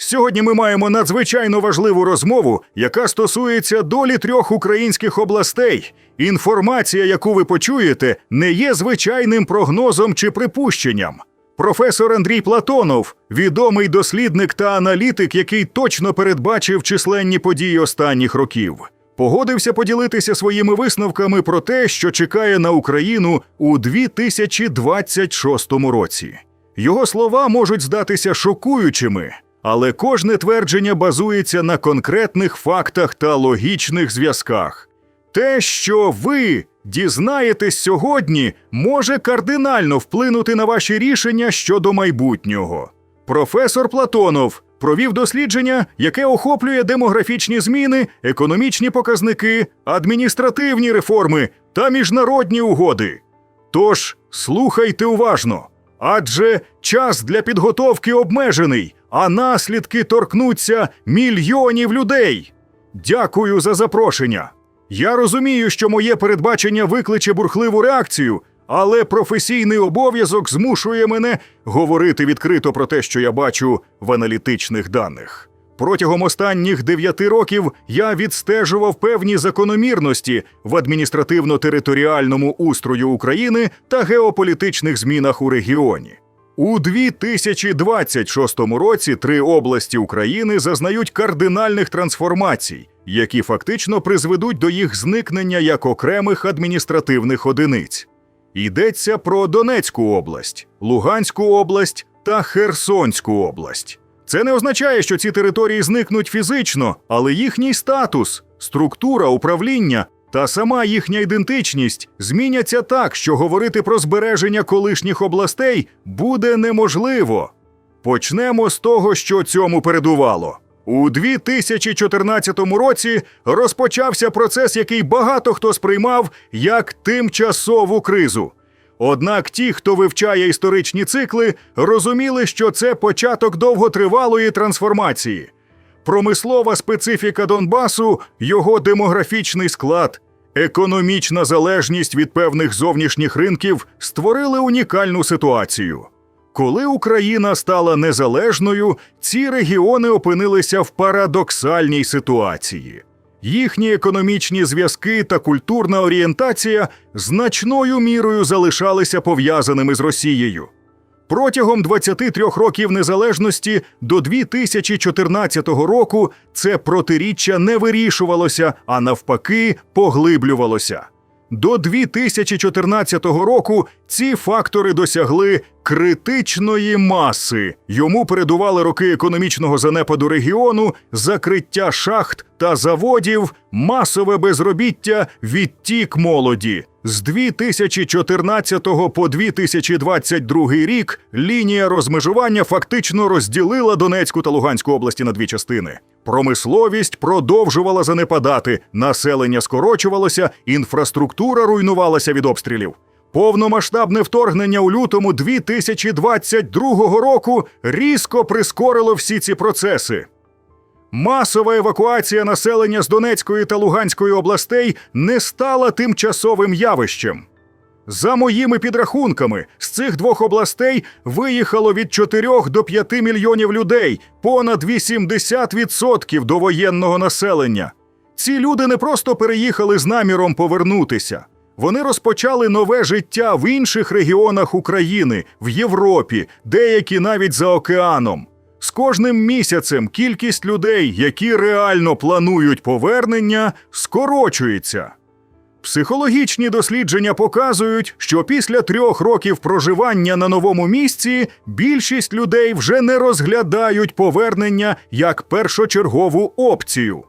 Сьогодні ми маємо надзвичайно важливу розмову, яка стосується долі трьох українських областей. Інформація, яку ви почуєте, не є звичайним прогнозом чи припущенням. Професор Андрій Платонов, відомий дослідник та аналітик, який точно передбачив численні події останніх років, погодився поділитися своїми висновками про те, що чекає на Україну у 2026 році. Його слова можуть здатися шокуючими, але кожне твердження базується на конкретних фактах та логічних зв'язках. Те, що ви дізнаєтесь сьогодні, може кардинально вплинути на ваші рішення щодо майбутнього. Професор Платонов провів дослідження, яке охоплює демографічні зміни, економічні показники, адміністративні реформи та міжнародні угоди. Тож слухайте уважно, адже час для підготовки обмежений, а наслідки торкнуться мільйонів людей. Дякую за запрошення. Я розумію, що моє передбачення викличе бурхливу реакцію, але професійний обов'язок змушує мене говорити відкрито про те, що я бачу в аналітичних даних. Протягом останніх дев'яти років я відстежував певні закономірності в адміністративно-територіальному устрою України та геополітичних змінах у регіоні. У 2026 році три області України зазнають кардинальних трансформацій, які фактично призведуть до їх зникнення як окремих адміністративних одиниць. Йдеться про Донецьку область, Луганську область та Херсонську область. Це не означає, що ці території зникнуть фізично, але їхній статус, структура управління та сама їхня ідентичність зміняться так, що говорити про збереження колишніх областей буде неможливо. Почнемо з того, що цьому передувало. У 2014 році розпочався процес, який багато хто сприймав як тимчасову кризу. Однак ті, хто вивчає історичні цикли, розуміли, що це початок довготривалої трансформації. Промислова специфіка Донбасу, його демографічний склад, економічна залежність від певних зовнішніх ринків створили унікальну ситуацію. Коли Україна стала незалежною, ці регіони опинилися в парадоксальній ситуації. Їхні економічні зв'язки та культурна орієнтація значною мірою залишалися пов'язаними з Росією. Протягом 23 років незалежності до 2014 року це протиріччя не вирішувалося, а навпаки, поглиблювалося. До 2014 року ці фактори досягли критичної маси. Йому передували роки економічного занепаду регіону, закриття шахт та заводів, масове безробіття, відтік молоді. З 2014 по 2022 рік лінія розмежування фактично розділила Донецьку та Луганську області на дві частини. Промисловість продовжувала занепадати, населення скорочувалося, інфраструктура руйнувалася від обстрілів. Повномасштабне вторгнення у лютому 2022 року різко прискорило всі ці процеси. Масова евакуація населення з Донецької та Луганської областей не стала тимчасовим явищем. За моїми підрахунками, з цих двох областей виїхало від 4 до 5 мільйонів людей, понад 80% довоєнного населення. Ці люди не просто переїхали з наміром повернутися. Вони розпочали нове життя в інших регіонах України, в Європі, деякі навіть за океаном. З кожним місяцем кількість людей, які реально планують повернення, скорочується. Психологічні дослідження показують, що після трьох років проживання на новому місці більшість людей вже не розглядають повернення як першочергову опцію.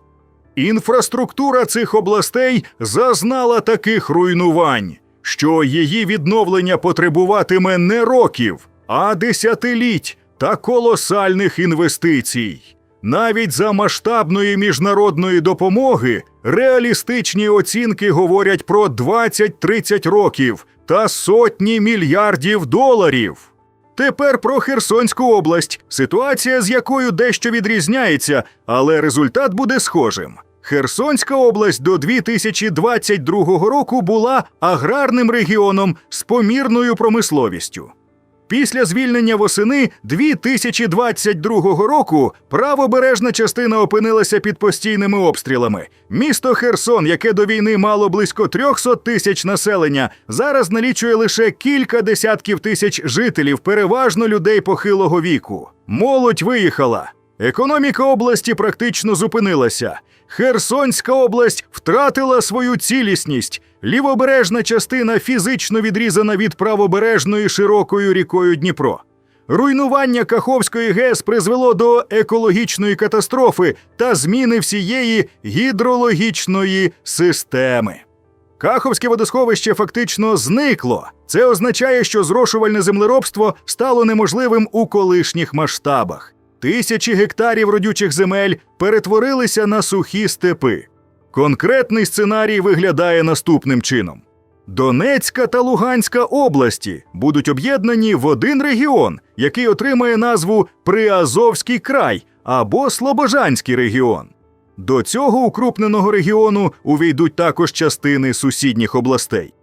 Інфраструктура цих областей зазнала таких руйнувань, що її відновлення потребуватиме не років, а десятиліть та колосальних інвестицій. Навіть за масштабної міжнародної допомоги реалістичні оцінки говорять про 20-30 років та сотні мільярдів доларів. Тепер про Херсонську область, ситуація з якою дещо відрізняється, але результат буде схожим. Херсонська область до 2022 року була аграрним регіоном з помірною промисловістю. Після звільнення восени 2022 року правобережна частина опинилася під постійними обстрілами. Місто Херсон, яке до війни мало близько 300 тисяч населення, зараз налічує лише кілька десятків тисяч жителів, переважно людей похилого віку. Молодь виїхала. Економіка області практично зупинилася. Херсонська область втратила свою цілісність. Лівобережна частина фізично відрізана від правобережної широкою рікою Дніпро. Руйнування Каховської ГЕС призвело до екологічної катастрофи та зміни всієї гідрологічної системи. Каховське водосховище фактично зникло. Це означає, що зрошувальне землеробство стало неможливим у колишніх масштабах. Тисячі гектарів родючих земель перетворилися на сухі степи. Конкретний сценарій виглядає наступним чином: Донецька та Луганська області будуть об'єднані в один регіон, який отримає назву Приазовський край або Слобожанський регіон. До цього укрупненого регіону увійдуть також частини сусідніх областей.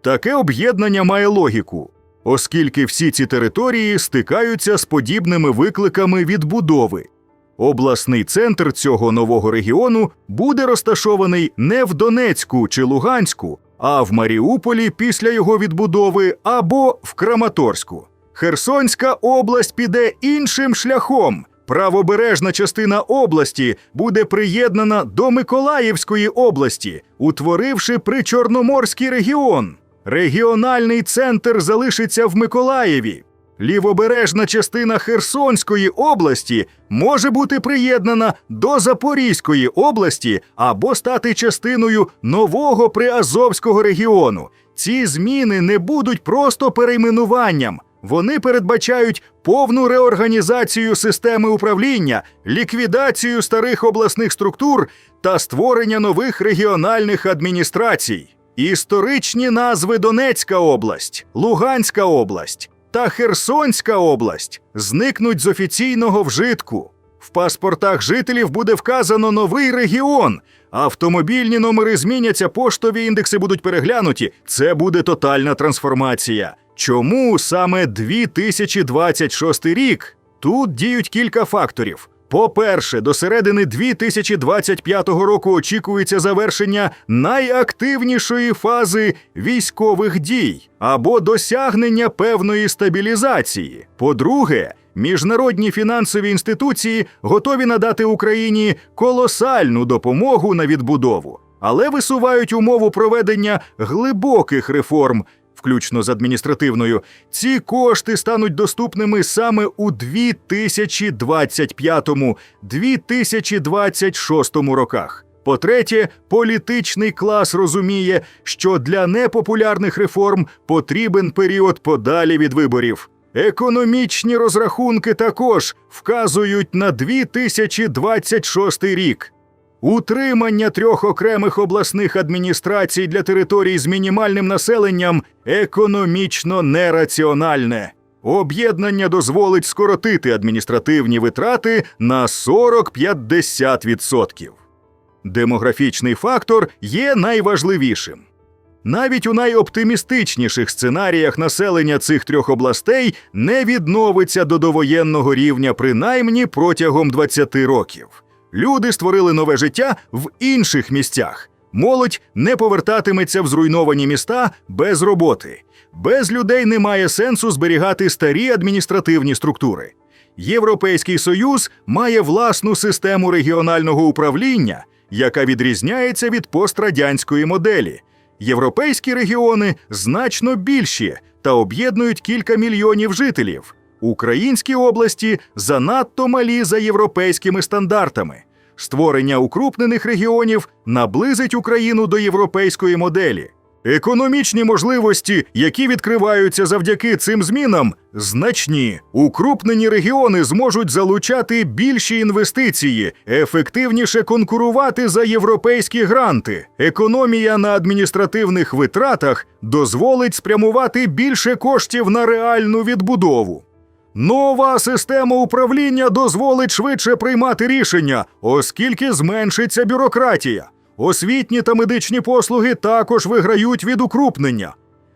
Таке об'єднання має логіку, оскільки всі ці території стикаються з подібними викликами відбудови. Обласний центр цього нового регіону буде розташований не в Донецьку чи Луганську, а в Маріуполі після його відбудови або в Краматорську. Херсонська область піде іншим шляхом. Правобережна частина області буде приєднана до Миколаївської області, утворивши причорноморський регіон. Регіональний центр залишиться в Миколаєві. Лівобережна частина Херсонської області може бути приєднана до Запорізької області або стати частиною нового Приазовського регіону. Ці зміни не будуть просто перейменуванням. Вони передбачають повну реорганізацію системи управління, ліквідацію старих обласних структур та створення нових регіональних адміністрацій. Історичні назви Донецька область, Луганська область та Херсонська область зникнуть з офіційного вжитку. В паспортах жителів буде вказано новий регіон. Автомобільні номери зміняться, поштові індекси будуть переглянуті. Це буде тотальна трансформація. Чому саме 2026 рік? Тут діють кілька факторів. По-перше, до середини 2025 року очікується завершення найактивнішої фази військових дій або досягнення певної стабілізації. По-друге, міжнародні фінансові інституції готові надати Україні колосальну допомогу на відбудову, але висувають умову проведення глибоких реформ включно з адміністративною, ці кошти стануть доступними саме у 2025-2026 роках. По-третє, політичний клас розуміє, що для непопулярних реформ потрібен період подалі від виборів. Економічні розрахунки також вказують на 2026 рік. Утримання трьох окремих обласних адміністрацій для територій з мінімальним населенням економічно нераціональне. Об'єднання дозволить скоротити адміністративні витрати на 40-50%. Демографічний фактор є найважливішим. Навіть у найоптимістичніших сценаріях населення цих трьох областей не відновиться до довоєнного рівня принаймні протягом 20 років. Люди створили нове життя в інших місцях. Молодь не повертатиметься в зруйновані міста без роботи. Без людей немає сенсу зберігати старі адміністративні структури. Європейський союз має власну систему регіонального управління, яка відрізняється від пострадянської моделі. Європейські регіони значно більші та об'єднують кілька мільйонів жителів. Українські області занадто малі за європейськими стандартами. Створення укрупнених регіонів наблизить Україну до європейської моделі. Економічні можливості, які відкриваються завдяки цим змінам, значні. Укрупнені регіони зможуть залучати більші інвестиції, ефективніше конкурувати за європейські гранти. Економія на адміністративних витратах дозволить спрямувати більше коштів на реальну відбудову. Нова система управління дозволить швидше приймати рішення, оскільки зменшиться бюрократія. Освітні та медичні послуги також виграють від укрупнення.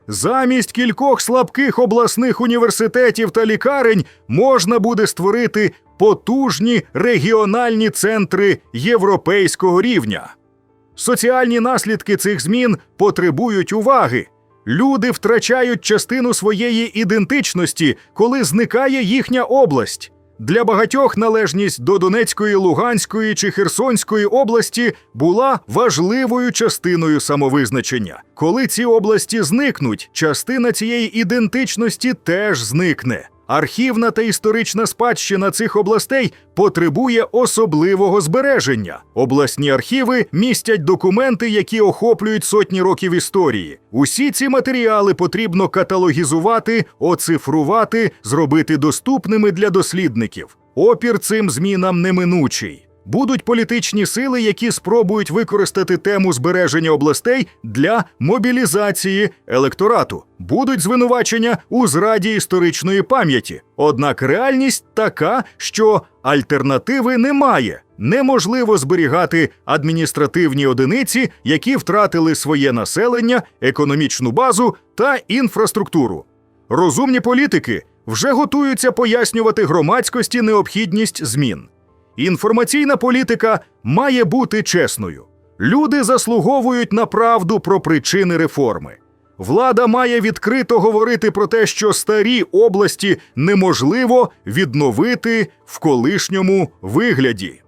Замість кількох слабких обласних університетів та лікарень можна буде створити потужні регіональні центри європейського рівня. Соціальні наслідки цих змін потребують уваги. Люди втрачають частину своєї ідентичності, коли зникає їхня область. Для багатьох належність до Донецької, Луганської чи Херсонської області була важливою частиною самовизначення. Коли ці області зникнуть, частина цієї ідентичності теж зникне. Архівна та історична спадщина цих областей потребує особливого збереження. Обласні архіви містять документи, які охоплюють сотні років історії. Усі ці матеріали потрібно каталогізувати, оцифрувати, зробити доступними для дослідників. Опір цим змінам неминучий. Будуть політичні сили, які спробують використати тему збереження областей для мобілізації електорату. Будуть звинувачення у зраді історичної пам'яті. Однак реальність така, що альтернативи немає. Неможливо зберігати адміністративні одиниці, які втратили своє населення, економічну базу та інфраструктуру. Розумні політики вже готуються пояснювати громадськості необхідність змін. Інформаційна політика має бути чесною. Люди заслуговують на правду про причини реформи. Влада має відкрито говорити про те, що старі області неможливо відновити в колишньому вигляді.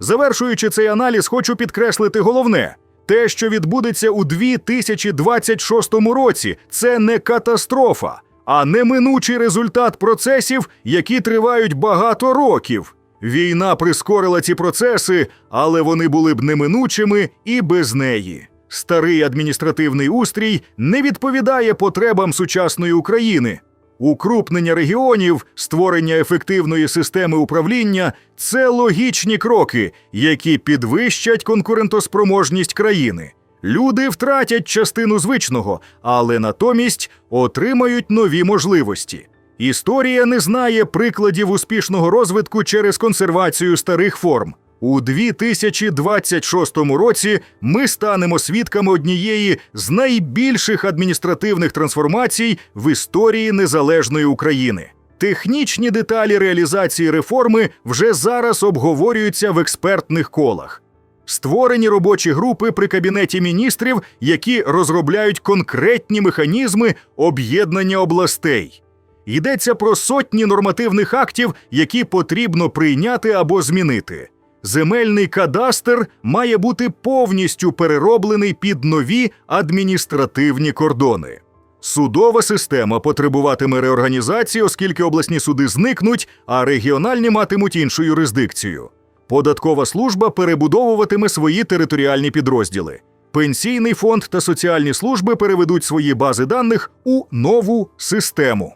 Завершуючи цей аналіз, хочу підкреслити головне: те, що відбудеться у 2026 році, це не катастрофа, а неминучий результат процесів, які тривають багато років. Війна прискорила ці процеси, але вони були б неминучими і без неї. Старий адміністративний устрій не відповідає потребам сучасної України. Укрупнення регіонів, створення ефективної системи управління це логічні кроки, які підвищать конкурентоспроможність країни. Люди втратять частину звичного, але натомість отримають нові можливості. Історія не знає прикладів успішного розвитку через консервацію старих форм. У 2026 році ми станемо свідками однієї з найбільших адміністративних трансформацій в історії незалежної України. Технічні деталі реалізації реформи вже зараз обговорюються в експертних колах. Створені робочі групи при кабінеті міністрів, які розробляють конкретні механізми об'єднання областей. Йдеться про сотні нормативних актів, які потрібно прийняти або змінити. Земельний кадастр має бути повністю перероблений під нові адміністративні кордони. Судова система потребуватиме реорганізації, оскільки обласні суди зникнуть, а регіональні матимуть іншу юрисдикцію. Податкова служба перебудовуватиме свої територіальні підрозділи. Пенсійний фонд та соціальні служби переведуть свої бази даних у нову систему.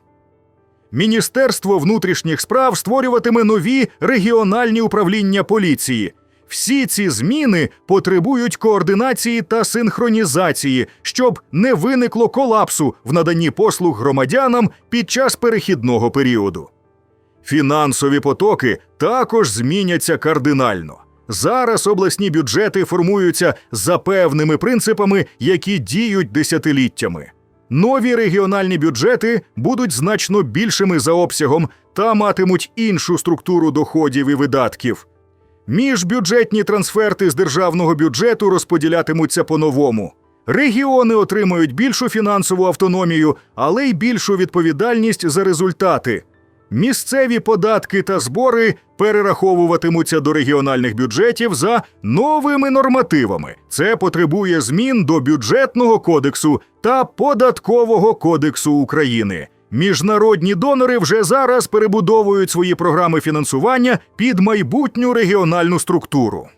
Міністерство внутрішніх справ створюватиме нові регіональні управління поліції. Всі ці зміни потребують координації та синхронізації, щоб не виникло колапсу в наданні послуг громадянам під час перехідного періоду. Фінансові потоки також зміняться кардинально. Зараз обласні бюджети формуються за певними принципами, які діють десятиліттями. Нові регіональні бюджети будуть значно більшими за обсягом та матимуть іншу структуру доходів і видатків. Міжбюджетні трансферти з державного бюджету розподілятимуться по-новому. Регіони отримають більшу фінансову автономію, але й більшу відповідальність за результати. Місцеві податки та збори перераховуватимуться до регіональних бюджетів за новими нормативами. Це потребує змін до бюджетного кодексу та податкового кодексу України. Міжнародні донори вже зараз перебудовують свої програми фінансування під майбутню регіональну структуру.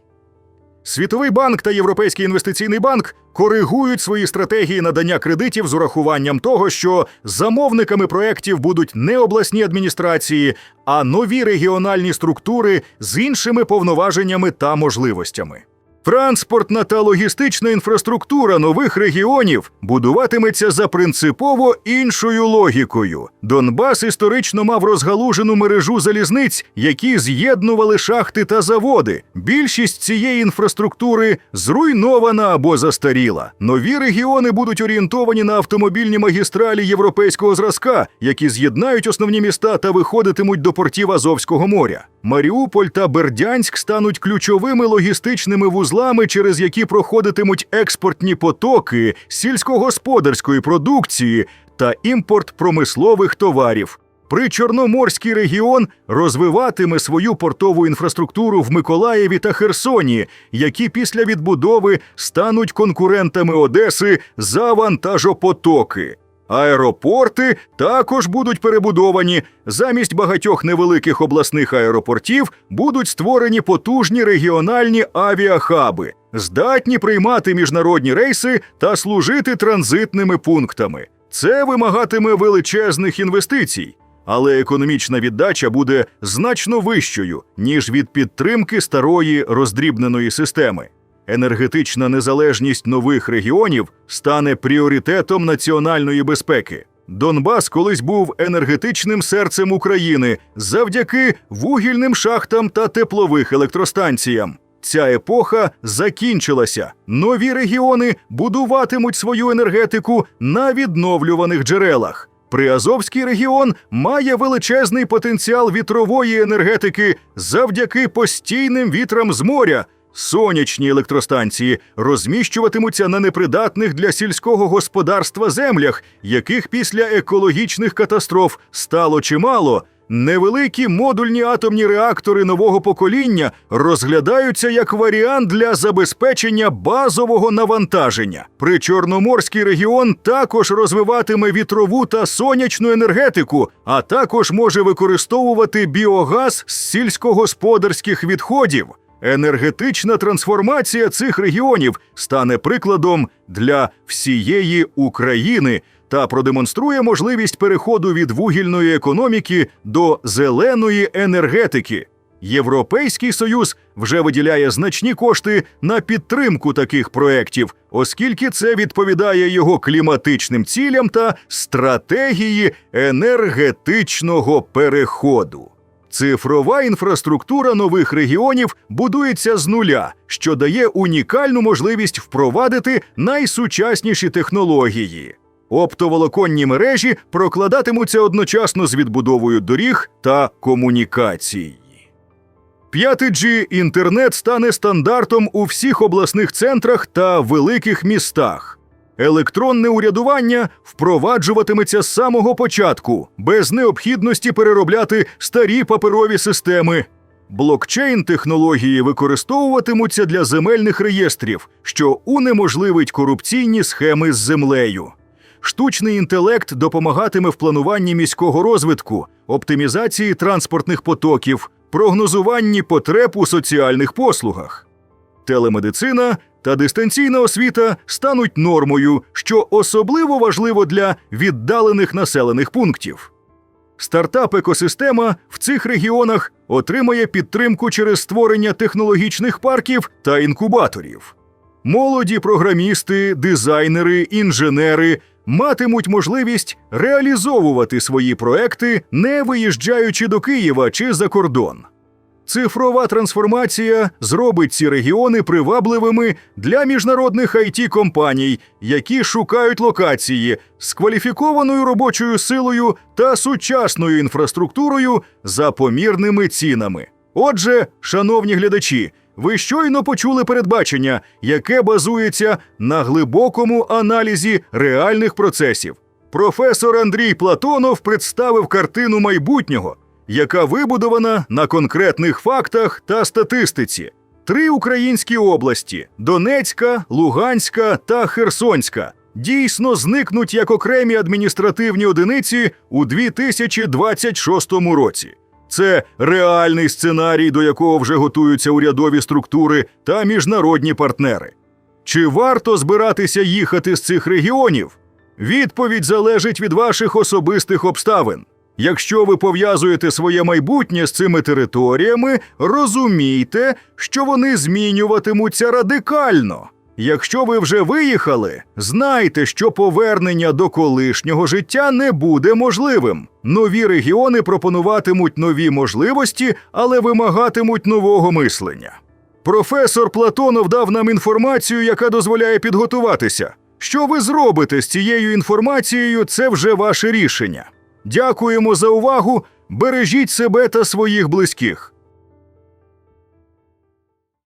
Світовий банк та Європейський інвестиційний банк коригують свої стратегії надання кредитів з урахуванням того, що замовниками проєктів будуть не обласні адміністрації, а нові регіональні структури з іншими повноваженнями та можливостями. Транспортна та логістична інфраструктура нових регіонів будуватиметься за принципово іншою логікою. Донбас історично мав розгалужену мережу залізниць, які з'єднували шахти та заводи. Більшість цієї інфраструктури зруйнована або застаріла. Нові регіони будуть орієнтовані на автомобільні магістралі європейського зразка, які з'єднають основні міста та виходитимуть до портів Азовського моря. Маріуполь та Бердянськ стануть ключовими логістичними вузлами, через які проходитимуть експортні потоки сільськогосподарської продукції та імпорт промислових товарів. Причорноморський регіон розвиватиме свою портову інфраструктуру в Миколаєві та Херсоні, які після відбудови стануть конкурентами Одеси за вантажопотоки. Аеропорти також будуть перебудовані. Замість багатьох невеликих обласних аеропортів будуть створені потужні регіональні авіахаби, здатні приймати міжнародні рейси та служити транзитними пунктами. Це вимагатиме величезних інвестицій, але економічна віддача буде значно вищою, ніж від підтримки старої роздрібненої системи. Енергетична незалежність нових регіонів стане пріоритетом національної безпеки. Донбас колись був енергетичним серцем України завдяки вугільним шахтам та теплових електростанціям. Ця епоха закінчилася. Нові регіони будуватимуть свою енергетику на відновлюваних джерелах. Приазовський регіон має величезний потенціал вітрової енергетики завдяки постійним вітрам з моря. Сонячні електростанції розміщуватимуться на непридатних для сільського господарства землях, яких після екологічних катастроф стало чимало. Невеликі модульні атомні реактори нового покоління розглядаються як варіант для забезпечення базового навантаження. Причорноморський регіон також розвиватиме вітрову та сонячну енергетику, а також може використовувати біогаз з сільськогосподарських відходів. Енергетична трансформація цих регіонів стане прикладом для всієї України та продемонструє можливість переходу від вугільної економіки до зеленої енергетики. Європейський союз вже виділяє значні кошти на підтримку таких проєктів, оскільки це відповідає його кліматичним цілям та стратегії енергетичного переходу. Цифрова інфраструктура нових регіонів будується з нуля, що дає унікальну можливість впровадити найсучасніші технології. Оптоволоконні мережі прокладатимуться одночасно з відбудовою доріг та комунікацій. 5G інтернет стане стандартом у всіх обласних центрах та великих містах. Електронне урядування впроваджуватиметься з самого початку, без необхідності переробляти старі паперові системи. Блокчейн технології використовуватимуться для земельних реєстрів, що унеможливить корупційні схеми з землею. Штучний інтелект допомагатиме в плануванні міського розвитку, оптимізації транспортних потоків, прогнозуванні потреб у соціальних послугах. Телемедицина та дистанційна освіта стануть нормою, що особливо важливо для віддалених населених пунктів. Стартап-екосистема в цих регіонах отримає підтримку через створення технологічних парків та інкубаторів. Молоді програмісти, дизайнери, інженери матимуть можливість реалізовувати свої проекти, не виїжджаючи до Києва чи за кордон. Цифрова трансформація зробить ці регіони привабливими для міжнародних it компаній, які шукають локації з кваліфікованою робочою силою та сучасною інфраструктурою за помірними цінами. Отже, шановні глядачі, ви щойно почули передбачення, яке базується на глибокому аналізі реальних процесів. Професор Андрій Платонов представив картину майбутнього яка вибудована на конкретних фактах та статистиці. Три українські області Донецька, Луганська та Херсонська дійсно зникнуть як окремі адміністративні одиниці у 2026 році. Це реальний сценарій, до якого вже готуються урядові структури та міжнародні партнери. Чи варто збиратися їхати з цих регіонів? Відповідь залежить від ваших особистих обставин. Якщо ви пов'язуєте своє майбутнє з цими територіями, розумійте, що вони змінюватимуться радикально. Якщо ви вже виїхали, знайте, що повернення до колишнього життя не буде можливим. Нові регіони пропонуватимуть нові можливості, але вимагатимуть нового мислення. Професор Платонов дав нам інформацію, яка дозволяє підготуватися. Що ви зробите з цією інформацією, це вже ваше рішення. Дякуємо за увагу. Бережіть себе та своїх близьких.